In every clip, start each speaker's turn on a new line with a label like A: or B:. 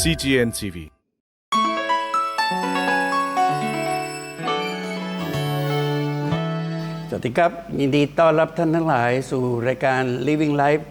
A: CGN TV
B: สวัสดีครับ ยินดีต้อนรับท่านทั้งหลายสู่รายการ Living Life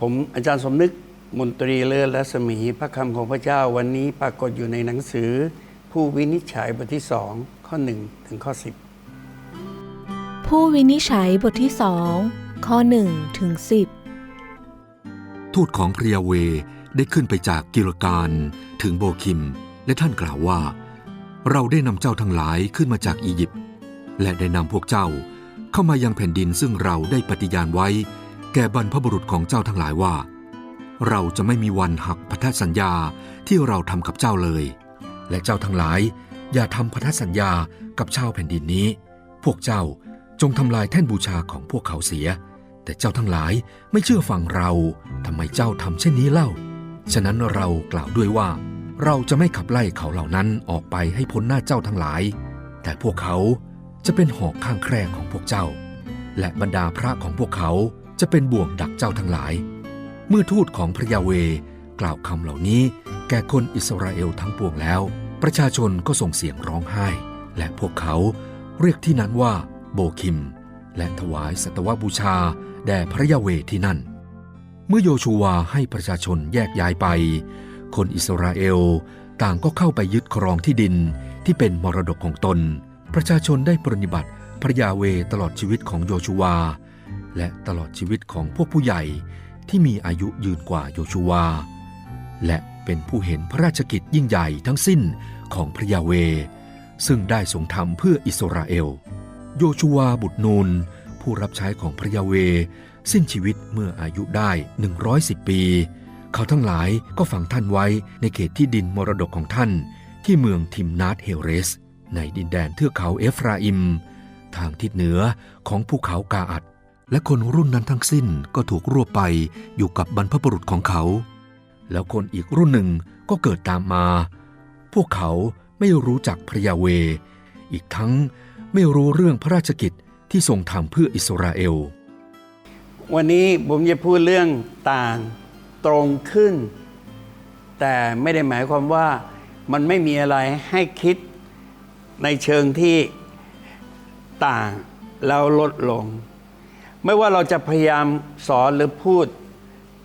B: ผมอาจารย์สมนึกมนตรีเลิศและสมีพระคำของพระเจ้าวันนี้ปรากฏอยู่ในหนังสือ ผู้วินิจฉัยบทที่สองข้อ1ถึงข้อ 10
C: ผู้วินิจฉัยบทที่สองข้อ1ถึง10
D: ทูตของพระยาเวได้ขึ้นไปจากกิลการถึงโบคิม และท่านกล่าวว่า เราได้นำเจ้าทั้งหลายขึ้นมาจากอียิปต์และได้นำพวกเจ้าเข้ามายังแผ่นดินซึ่งเราได้ปฏิญาณไว้ แก่บรรพบุรุษของเจ้าทั้งหลายว่า เราจะไม่มีวันหักพันธสัญญาที่เราทำกับเจ้าเลย และเจ้าทั้งหลาย อย่าทำพันธสัญญากับชาวแผ่นดินนี้ พวกเจ้าจงทำลายแท่นบูชาของพวกเขาเสีย แต่เจ้าทั้งหลายไม่เชื่อฟังเราทำไมเจ้าทำเช่นนี้เล่า ฉะนั้นเรากล่าวด้วยว่า เราจะไม่ขับไล่เขาเหล่านั้นออกไปให้พ้นหน้าเจ้าทั้งหลาย แต่พวกเขาจะเป็นหอกข้างแคร่ของพวกเจ้า และบรรดาพระของพวกเขาจะเป็นบ่วงดักเจ้าทั้งหลาย เมื่อทูตของพระยาเวกล่าวคำเหล่านี้ แก่คนอิสราเอลทั้งปวงแล้ว ประชาชนก็ส่งเสียงร้องไห้ และพวกเขาเรียกที่นั้นว่าโบคิม และถวายสัตวบูชา แด่พระยาเวที่นั่น เมื่อโยชูวาให้ประชาชนแยกย้ายไป คนอิสราเอลต่างก็เข้าไปยึดครองที่ดินที่เป็นมรดกของตน ประชาชนได้ปรนนิบัติพระยาเวตลอดชีวิตของโยชูวา และตลอดชีวิตของพวกผู้ใหญ่ที่มีอายุยืนกว่าโยชูวา และเป็นผู้เห็นพระราชกิจยิ่งใหญ่ทั้งสิ้นของพระยาเว ซึ่งได้ทรงทำเพื่ออิสราเอล โยชูวาบุตรนูน ผู้รับใช้ของพระยาเว สิ้นชีวิตเมื่ออายุได้ 110 ปี เขาทั้งหลายก็ฝังท่านไว้ในเขตที่ดินมรดกของท่าน ที่เมืองทิมนาตเฮเรส ในดินแดนเทือกเขาเอฟราอิม ทางทิศเหนือของภูเขากาอัด และคนรุ่นนั้นทั้งสิ้นก็ถูกรวบไปอยู่กับบรรพบุรุษของเขา แล้วคนอีกรุ่นหนึ่งก็เกิดตามมา พวกเขาไม่รู้จักพระยาเว อีกทั้งไม่รู้เรื่องพระราชกิจ ที่ทรงทำเพื่ออิสราเอล
B: วันนี้ผมจะพูดเรื่องต่างตรงขึ้น แต่ไม่ได้หมายความว่ามันไม่มีอะไรให้คิดในเชิงที่ต่างแล้วลดลง ไม่ว่าเราจะพยายามสอนหรือพูด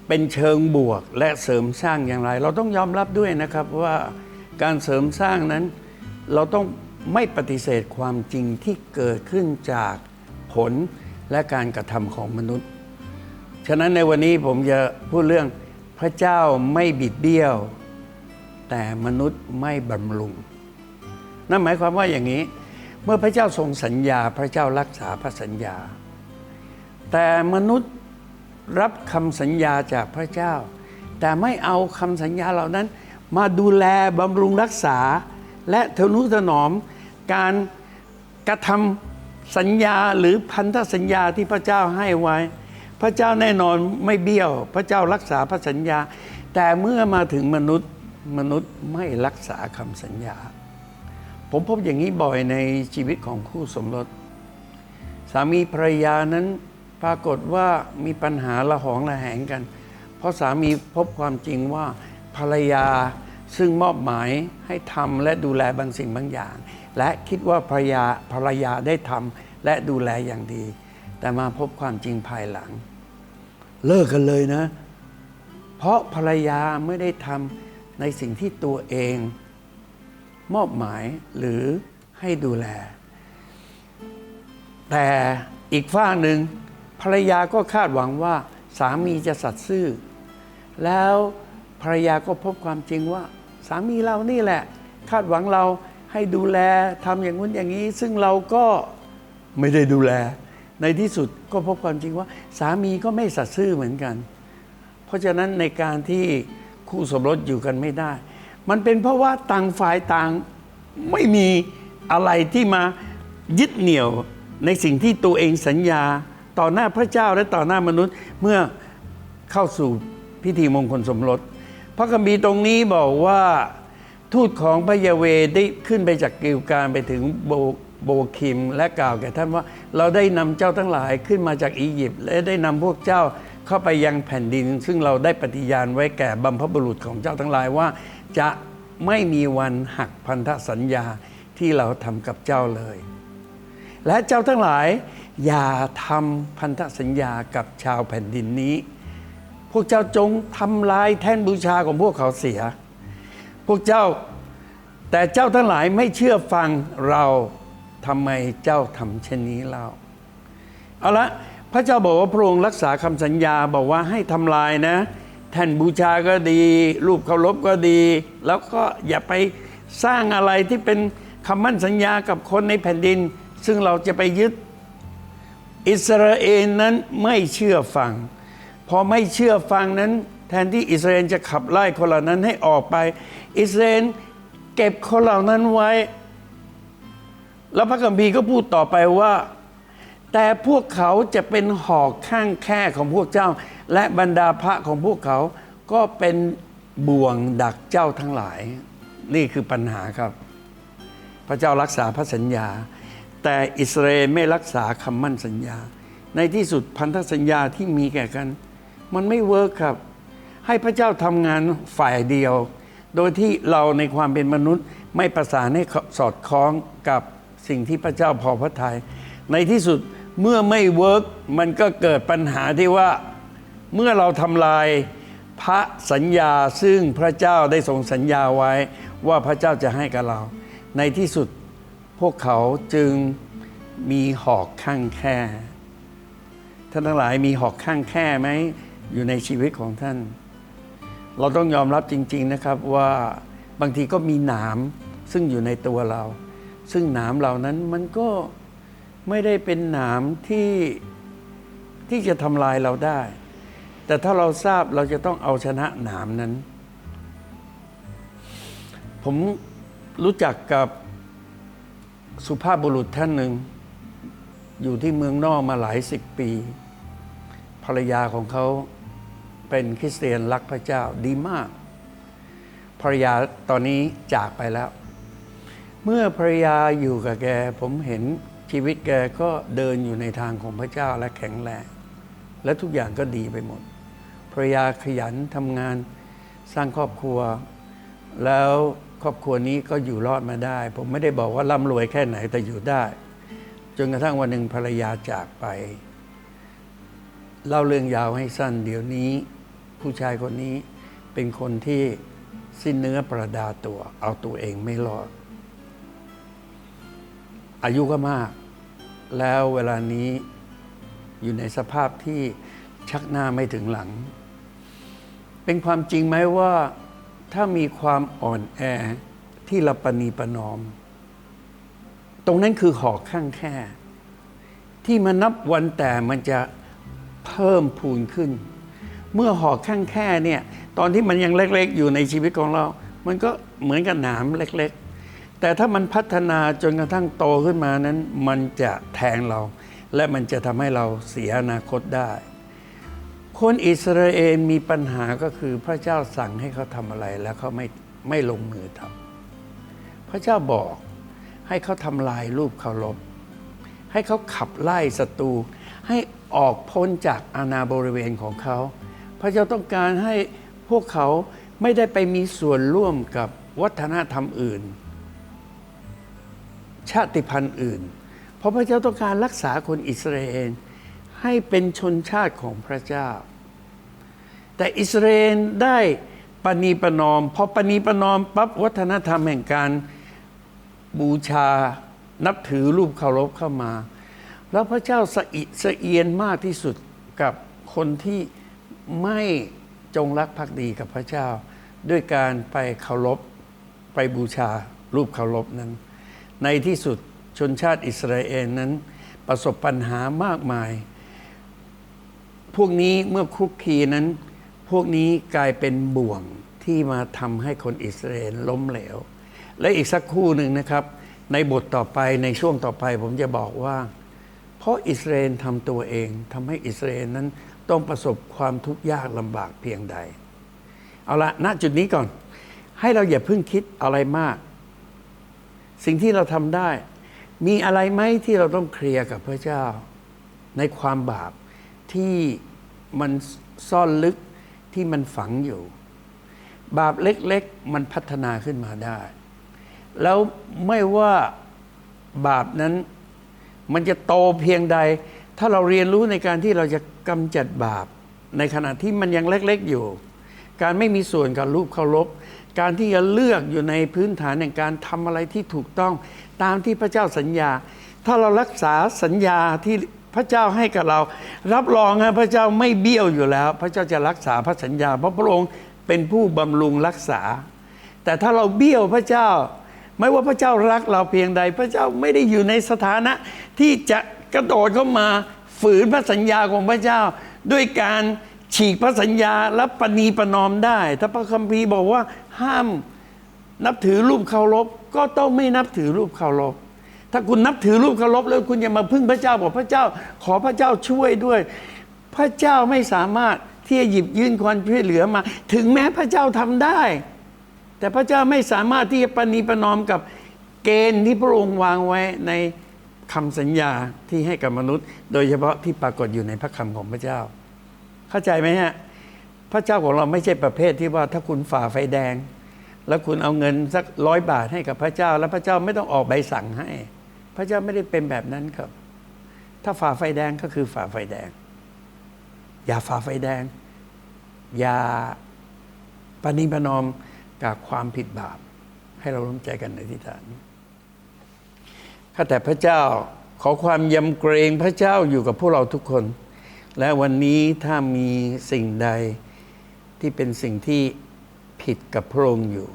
B: เป็นเชิงบวกและเสริมสร้างอย่างไร เราต้องยอมรับด้วยนะครับว่าการเสริมสร้างนั้น เราต้องไม่ปฏิเสธความจริงที่เกิดขึ้นจาก ผลและการกระทำของมนุษย์ ฉะนั้นในวันนี้ผมจะพูดเรื่องพระเจ้าไม่บิดเบี้ยว แต่มนุษย์ไม่บำรุง นั่นหมายความว่าอย่างนี้ เมื่อพระเจ้าทรงสัญญาพระเจ้ารักษาพระสัญญา แต่มนุษย์รับคำสัญญาจากพระเจ้า แต่ไม่เอาคำสัญญาเหล่านั้น มาดูแลบำรุงรักษา และทนุถนอมการกระทำ สัญญาหรือพันธสัญญาที่พระเจ้าให้ไว้ พระเจ้าแน่นอนไม่เบี้ยว พระเจ้ารักษาพระสัญญา แต่เมื่อมาถึงมนุษย์มนุษย์ไม่รักษาคำสัญญา ผมพบอย่างนี้บ่อยในชีวิตของคู่สมรส สามีภรรยานั้นปรากฏว่ามีปัญหาละหองละแหงกัน เพราะสามีพบความจริงว่าภรรยาซึ่งมอบหมายให้ทำและดูแลบางสิ่งบางอย่าง และคิดว่าภรรยาภรรยาได้ทำและดูแลอย่างดี แต่มาพบความจริงภายหลัง เลิกกันเลยนะ เพราะภรรยาไม่ได้ทำในสิ่งที่ตัวเอง มอบหมายหรือให้ดูแล แต่อีกฝ้ากหนึ่งภรรยาก็คาดหวังว่าสามีจะสัตย์ซื่อ แล้วภรรยาก็พบความจริงว่า สามีเรานี่แหละ คาดหวังเรา ให้ดูแลทำอย่างนู้นอย่างนี้ ซึ่งเราก็ไม่ได้ดูแล ในที่สุดก็พบความจริงว่า สามีก็ไม่สัตย์ซื่อเหมือนกัน เพราะฉะนั้นในการที่คู่สมรสอยู่กันไม่ได้ มันเป็นเพราะว่าต่างฝ่ายต่างไม่มีอะไรที่มายึดเหนี่ยวในสิ่งที่ตัวเองสัญญาต่อหน้าพระเจ้าและต่อหน้ามนุษย์เมื่อเข้าสู่พิธีมงคลสมรส พระคัมภีร์ตรงนี้บอกว่า ทูตของพระยาเวได้ขึ้นไปจากกิลการไปถึงโบโบคิมและกล่าวแก่ท่านว่า เราได้นำเจ้าทั้งหลายขึ้นมาจากอียิปต์และได้นำพวกเจ้าเข้าไปยังแผ่นดิน ซึ่งเราได้ปฏิญาณไว้แก่บัมพบุรุษของเจ้าทั้งหลายว่า จะไม่มีวันหักพันธสัญญาที่เราทำกับเจ้าเลย และเจ้าทั้งหลายอย่าทำพันธสัญญากับชาวแผ่นดินนี้ พวกเจ้าจงทำลายแท่นบูชาของพวกเขาเสีย พวกเจ้า แต่เจ้าทั้งหลายไม่เชื่อฟังเราทำไมเจ้าทำเช่นนี้เล่าเอาละพระเจ้าบอกว่าพระองค์รักษาคำสัญญาบอกว่าให้ทำลายนะ แท่นบูชาก็ดี รูปเคารพก็ดี แล้วก็อย่าไปสร้างอะไรที่เป็นคำมั่นสัญญากับคนในแผ่นดิน ซึ่งเราจะไปยึด อิสราเอลนั้นไม่เชื่อฟัง พอไม่เชื่อฟังนั้น แทนที่อิสราเอลจะขับไล่คนเหล่านั้นให้ออกไป อิสราเอลเก็บคนเหล่านั้นไว้ แล้วพระคัมภีร์ก็พูดต่อไปว่า แต่พวกเขาจะเป็นหอกข้างแค่ของพวกเจ้า และบรรดาพระของพวกเขาก็เป็นบ่วงดักเจ้าทั้งหลาย นี่คือปัญหาครับ พระเจ้ารักษาพระสัญญา แต่อิสราเอลไม่รักษาคำมั่นสัญญา ในที่สุดพันธสัญญาที่มีแก่กัน มันไม่เวิร์คครับ ให้พระเจ้าทำงานฝ่ายเดียว โดยที่เราในความเป็นมนุษย์ไม่ประสานให้สอดคล้องกับสิ่งที่พระเจ้าพอพระทยัยในที่สุดเมื่อไม่เวิร์กมันก็เกิดปัญหาที่ว่าเมื่อเราทำลายพระสัญญาซึ่งพระเจ้าได้ทรงสัญญาไว้ว่าพระเจ้าจะให้กับเรา ในที่สุดพวกเขาจึงมีหอกข้างแค่ท่านทั้งหลายมีหอกข้างแค่ไหมอยู่ในชีวิตของท่าน เราต้องยอมรับจริง ๆนะครับว่าบางทีก็มีหนามซึ่งอยู่ในตัวเรา ซึ่งหนามเหล่านั้นมันก็ไม่ได้เป็นหนามที่ที่จะทำลายเราได้ แต่ถ้าเราทราบเราจะต้องเอาชนะหนามนั้น ผมรู้จักกับสุภาพบุรุษท่านหนึ่ง อยู่ที่เมืองนอกมาหลายสิบปี ภรรยาของเขา เป็นคริสเตียนรักพระเจ้าดีมากภรรยาตอนนี้จากไปแล้ว เมื่อภรรยาอยู่กับแก ผมเห็นชีวิตแกก็เดินอยู่ในทางของพระเจ้าและแข็งแรงและทุกอย่างก็ดีไปหมดภรรยาขยันทำงานสร้างครอบครัว แล้วครอบครัวนี้ก็อยู่รอดมาได้ ผมไม่ได้บอกว่าร่ำรวยแค่ไหนแต่อยู่ได้ จนกระทั่งวันหนึ่งภรรยาจากไป เล่าเรื่องยาวให้สั้นเดี๋ยวนี้ ผู้ชายคนนี้เป็นคนที่สิ้นเนื้อประดาตัว เอาตัวเองไม่รอด อายุก็มาก แล้วเวลานี้อยู่ในสภาพที่ชักหน้าไม่ถึงหลัง เป็นความจริงไหมว่าถ้ามีความอ่อนแอที่ราปณีประนอม ตรงนั้นคือหอกข้างแค่ ที่มันนับวันแต่มันจะเพิ่มพูนขึ้น เมื่อหอกข้างแค่เนี่ยตอนที่มันยังเล็กๆ อยู่ในชีวิตของเรา มันก็เหมือนกับหนามเล็กๆ แต่ถ้ามันพัฒนาจนกระทั่งโตขึ้นมานั้น มันจะแทงเรา และมันจะทำให้เราเสียอนาคตได้ คนอิสราเอลมีปัญหาก็คือพระเจ้าสั่งให้เขาทำอะไรแล้วเขาไม่ไม่ลงมือทำพระเจ้าบอกให้เขาทำลายรูปเคารพให้เขาขับไล่ศัตรูให้ออกพ้นจากอาณาบริเวณของเขา พระเจ้าต้องการให้พวกเขาไม่ได้ไปมีส่วนร่วมกับวัฒนธรรมอื่น ชาติพันธุ์อื่น เพราะพระเจ้าต้องการรักษาคนอิสราเอลให้เป็นชนชาติของพระเจ้า แต่อิสราเอลได้ปณีประนอมพอปณีประนอมปั๊บวัฒนธรรมแห่งการบูชานับถือรูปเคารพเข้ามา แล้วพระเจ้าสะอิสะเอียนมากที่สุดกับคนที่ ไม่จงรักภักดีกับพระเจ้า ด้วยการไปเคารพไปบูชารูปเคารพนั้น ในที่สุดชนชาติอิสราเอลนั้น ประสบปัญหามากมาย พวกนี้เมื่อคลุกคลีนั้น พวกนี้กลายเป็นบ่วงที่มาทำให้คนอิสราเอลล้มเหลว และอีกสักคู่หนึ่งนะครับ ในบทต่อไปในช่วงต่อไปผมจะบอกว่า เพราะอิสราเอลทำตัวเองทำให้อิสราเอลนั้น ต้องประสบความทุกข์ยากลำบากเพียงใด เอาละณจุดนี้ก่อน ให้เราอย่าเพิ่งคิดอะไรมาก สิ่งที่เราทำได้ มีอะไรไหมที่เราต้องเคลียร์กับพระเจ้า ในความบาปที่มันซ่อนลึกที่มันฝังอยู่ บาปเล็กๆ มันพัฒนาขึ้นมาได้ แล้วไม่ว่าบาปนั้น มันจะโตเพียงใด ถ้าเราเรียนรู้ในการที่เราจะกำจัดบาป ในขณะที่มันยังเล็กๆอยู่ การไม่มีส่วนกับรูปเคารพ การที่จะเลือกอยู่ในพื้นฐานในการทำอะไรที่ถูกต้องตามที่พระเจ้าสัญญา ถ้าเรารักษาสัญญาที่พระเจ้าให้กับเรา รับรองนะพระเจ้าไม่เบี้ยวอยู่แล้ว พระเจ้าจะรักษาพระสัญญา เพราะพระองค์เป็นผู้บำรุงรักษา แต่ถ้าเราเบี้ยวพระเจ้า ไม่ว่าพระเจ้ารักเราเพียงใด พระเจ้าไม่ได้อยู่ในสถานะที่จะ กระโดดเข้ามาฝืนพระสัญญาของพระเจ้า ด้วยการฉีกพระสัญญาและปณีประนอมได้ ถ้าพระคัมภีร์บอกว่าห้ามนับถือรูปเคารพก็ต้องไม่นับถือรูปเคารพถ้าคุณนับถือรูปเคารพแล้วคุณอย่ามาพึ่งพระเจ้าบอกพระเจ้า ขอพระเจ้าช่วยด้วย พระเจ้าไม่สามารถที่จะหยิบยื่นความช่วยเหลือมา ถึงแม้พระเจ้าทำได้ แต่พระเจ้าไม่สามารถที่จะปณีประนอมกับเกณฑ์ที่พระองค์วางไว้ใน คำสัญญาที่ให้กับมนุษย์ โดยเฉพาะที่ปรากฏอยู่ในพระคำของพระเจ้า เข้าใจไหมฮะพระเจ้าของเราไม่ใช่ประเภทที่ว่าถ้าคุณฝ่าไฟแดง แล้วคุณเอาเงินสักร้อยบาทให้กับพระเจ้า แล้วพระเจ้าไม่ต้องออกใบสั่งให้ พระเจ้าไม่ได้เป็นแบบนั้นครับ ถ้าฝ่าไฟแดงก็คือฝ่าไฟแดง อย่าฝ่าไฟแดง อย่าปณิปนอมกับความผิดบาป ให้เราร่วมใจกันในทิฏฐาน ข้าแต่พระเจ้าขอความยำเกรงพระเจ้าอยู่กับพวกเราทุกคน และวันนี้ถ้ามีสิ่งใดที่เป็นสิ่งที่ผิดกับพระองค์อยู่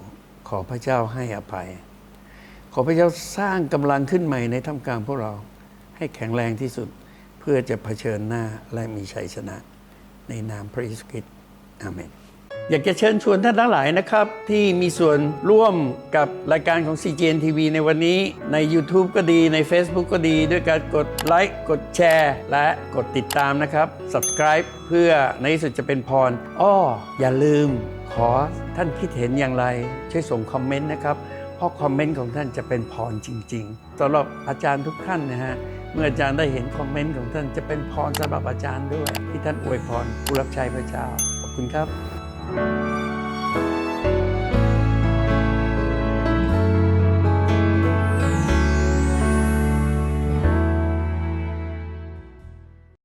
B: ขอพระเจ้าให้อภัย ขอพระเจ้าสร้างกำลังขึ้นใหม่ในท่ามกลางพวกเราให้แข็งแรงที่สุดเพื่อจะเผชิญหน้าและมีชัยชนะ ในนามพระเยซูคริสต์อาเมน อยากจะเชิญชวนท่านทั้งหลายนะครับ ที่มีส่วนร่วมกับรายการของ CGN TV ในวันนี้ใน YouTube ก็ดีใน Facebook ก็ดี ด้วยการกดไลค์กดแชร์ และกดติดตามนะครับ Subscribe เพื่อในที่สุดจะเป็นพรอ้ออย่าลืม ขอท่านคิดเห็นอย่างไร ช่วยส่งคอมเมนต์นะครับ เพราะคอมเมนต์ของท่านจะเป็นพรจริงๆสำหรับอาจารย์ทุกท่านนะฮะเมื่ออาจารย์ได้เห็นคอมเมนต์ของท่านจะเป็นพรสำหรับอาจารย์ด้วย ที่ท่านอวยพรผู้รับใช้พระเจ้าขอบคุณครับ thank you